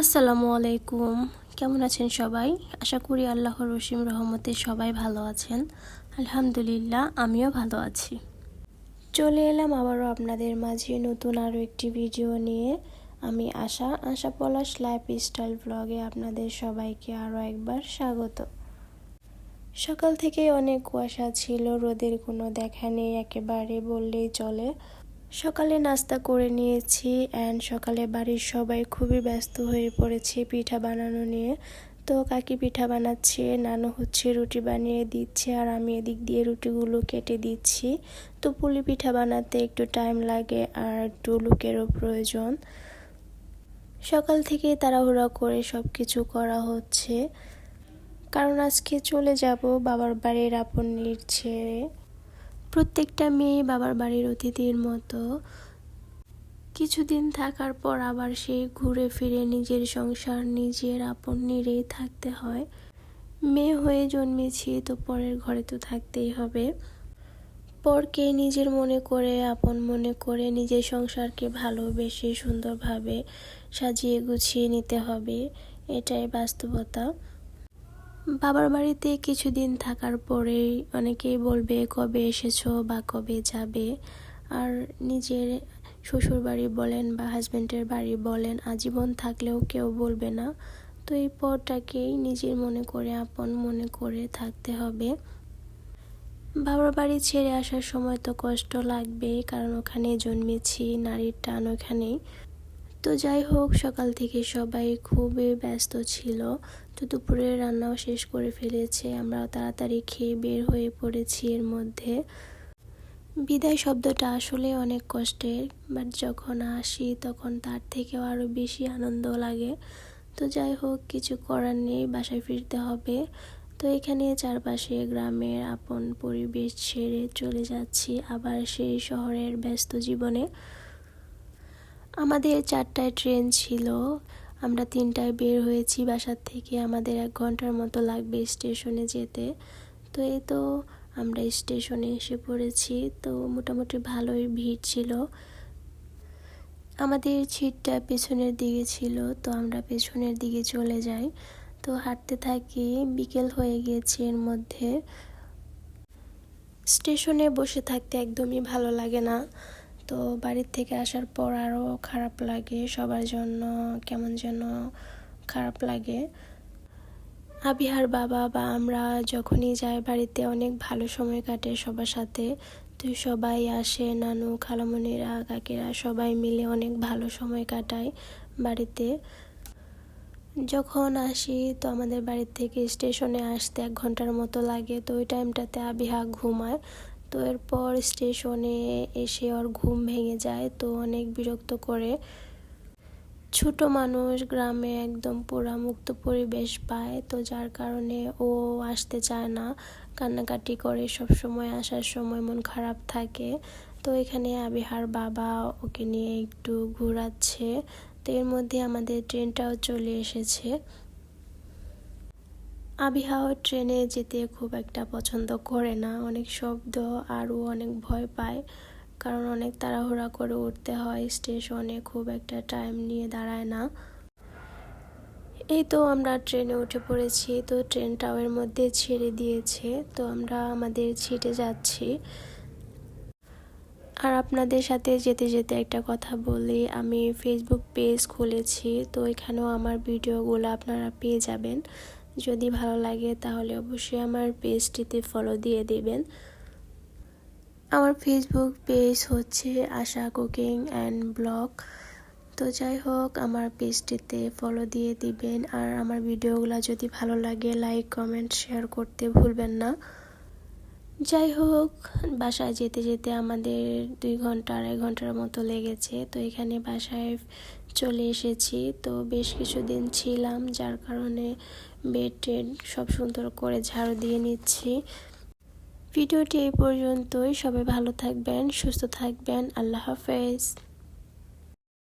আসসালামু আলাইকুম। কেমন আছেন সবাই? আশা করি আল্লাহর রসিম রহমতে সবাই ভালো আছেন। আলহামদুলিল্লাহ, আমিও ভালো আছি। চলে এলাম আবারও আপনাদের মাঝে নতুন আরও একটি ভিডিও নিয়ে। আমি আশা আশা পলাশ লাইফ স্টাইল ব্লগে আপনাদের সবাইকে আরও একবার স্বাগত। সকাল থেকে অনেক কুয়াশা ছিল, রোদের কোনো দেখা নেই, একেবারে বললেই চলে। সকালে নাস্তা করে নিয়েছি অ্যান্ড সকালে বাড়ির সবাই খুবই ব্যস্ত হয়ে পড়েছে পিঠা বানানো নিয়ে। তো কাকি পিঠা বানাচ্ছে, নানু হচ্ছে রুটি বানিয়ে দিচ্ছে, আর আমি এদিক দিয়ে রুটিগুলো কেটে দিচ্ছি। তো পুলি পিঠা বানাতে একটু টাইম লাগে আর একটু লুকেরও প্রয়োজন। সকাল থেকে তাড়াহুড়া করে সব কিছু করা হচ্ছে। কারণ আজকে চলে যাব বাবার বাড়ির আপন ছেড়ে। প্রত্যেকটা মেয়ে বাবার বাড়ির অতিথির মতো কিছুদিন থাকার পর আবার সে ঘুরে ফিরে নিজের সংসার, নিজের আপন নিরেই থাকতে হয়। মেয়ে হয়ে জন্মেছি তো পরের ঘরে তো থাকতেই হবে। পরকে নিজের মনে করে, আপন মনে করে নিজের সংসারকে ভালোবেসে সুন্দরভাবে সাজিয়ে গুছিয়ে নিতে হবে। এটাই বাস্তবতা। বাবার বাড়িতে কিছুদিন থাকার পরেই অনেকেই বলবে, কবে এসেছ বা কবে যাবে? আর নিজের শ্বশুর বাড়ি বলেন বা হাজব্যান্ডের বাড়ি বলেন, আজীবন থাকলেও কেউ বলবে না। তো এই পরটাকেই নিজের মনে করে, আপন মনে করে থাকতে হবে। বাবার বাড়ি ছেড়ে আসার সময় তো কষ্ট লাগবে কারণ ওখানে জন্মেছি, নারীর টান ওখানেই। তো যাই হোক, সকাল থেকে সবাই খুবই ব্যস্ত ছিল। তো দুপুরে রান্নাও শেষ করে ফেলেছে। আমরা তাড়াতাড়ি খেয়ে বের হয়ে পড়েছি এর মধ্যে। বিদায় শব্দটা আসলে অনেক কষ্টের বাট যখন আসি তখন তার থেকেও আরও বেশি আনন্দ লাগে। তো যাই হোক, কিছু করার নেই, বাসায় ফিরতে হবে। তো এখানে চারপাশে গ্রামের আপন পরিবেশ ছেড়ে চলে যাচ্ছি আবার সেই শহরের ব্যস্ত জীবনে। আমাদের চারটায় ট্রেন ছিল। আমরা তিনটায় বের হয়েছি বাসার থেকে। আমাদের এক ঘণ্টার মতো লাগবে স্টেশনে যেতে। তো এই তো আমরা স্টেশনে এসে পড়েছি। তো মোটামুটি ভালোই ভিড় ছিল। আমাদের সিটটা পেছনের দিকে ছিল। তো আমরা পেছনের দিকে চলে যাই। তো হাঁটতে থাকি। বিকেল হয়ে গিয়েছে এর মধ্যে। স্টেশনে বসে থাকতে একদমই ভালো লাগে না। তো বাড়ির থেকে আসার পর আরও খারাপ লাগে, সবার জন্য কেমন যেন খারাপ লাগে। আবিহার বাবা বা আমরা যখনই যাই বাড়িতে অনেক ভালো সময় কাটে সবার সাথে। তো সবাই আসে, নানু খালামণিরা কাকিরা সবাই মিলে অনেক ভালো সময় কাটায় বাড়িতে। যখন আসি তো আমাদের বাড়ির থেকে স্টেশনে আসতে এক ঘণ্টার মতো লাগে, তো ওই টাইমটাতে আবিহা ঘুমায়। তো এরপর স্টেশনে এসে ওর ঘুম ভেঙে যায়, তো অনেক বিরক্ত করে। ছোট মানুষ গ্রামে একদম পুরা মুক্ত পরিবেশ পায়, তো যার কারণে ও আসতে চায় না। কান্নাকাটি করে সব সময়, আসার সময় মন খারাপ থাকে। তো এখানে আবিহার বাবা ওকে নিয়ে একটু ঘোরাচ্ছে। তো এর মধ্যে আমাদের ট্রেনটাও চলে এসেছে। আবিহাও ট্রেনে যেতে খুব একটা পছন্দ করে না। অনেক শব্দ আরও অনেক ভয় পায়, কারণ অনেক তাড়াহুড়া করে উঠতে হয়, স্টেশনে খুব একটা টাইম নিয়ে দাঁড়ায় না। এই তো আমরা ট্রেনে উঠে পড়েছি, তো ট্রেনটাও এর মধ্যে ছেড়ে দিয়েছে, তো আমরা আমাদের ছিটে যাচ্ছি। আর আপনাদের সাথে যেতে যেতে একটা কথা বলি, আমি ফেসবুক পেজ খুলেছি, তো এখানেও আমার ভিডিওগুলো আপনারা পেয়ে যাবেন। যদি ভালো লাগে তাহলে অবশ্যই আমার পেজটিতে ফলো দিয়ে দেবেন। আমার ফেসবুক পেজ হচ্ছে আশা কুকিং অ্যান্ড ব্লগ তো যাই হোক, আমার পেজটিতে ফলো দিয়ে দিবেন। আর আমার ভিডিওগুলো যদি ভালো লাগে লাইক কমেন্ট শেয়ার করতে ভুলবেন না। যাই হোক, বাসায় যেতে যেতে আমাদের দুই ঘণ্টা, আড়াই ঘণ্টার মতো লেগেছে। তো এখানে বাসায় চলে এসেছি। তো বেশ কিছুদিন ছিলাম, যার কারণে বেড টেড সব সুন্দর করে ঝাড়ু দিয়ে নিচ্ছি। ভিডিওটি এই পর্যন্তই। সবাই ভালো থাকবেন, সুস্থ থাকবেন। আল্লাহ হাফেজ।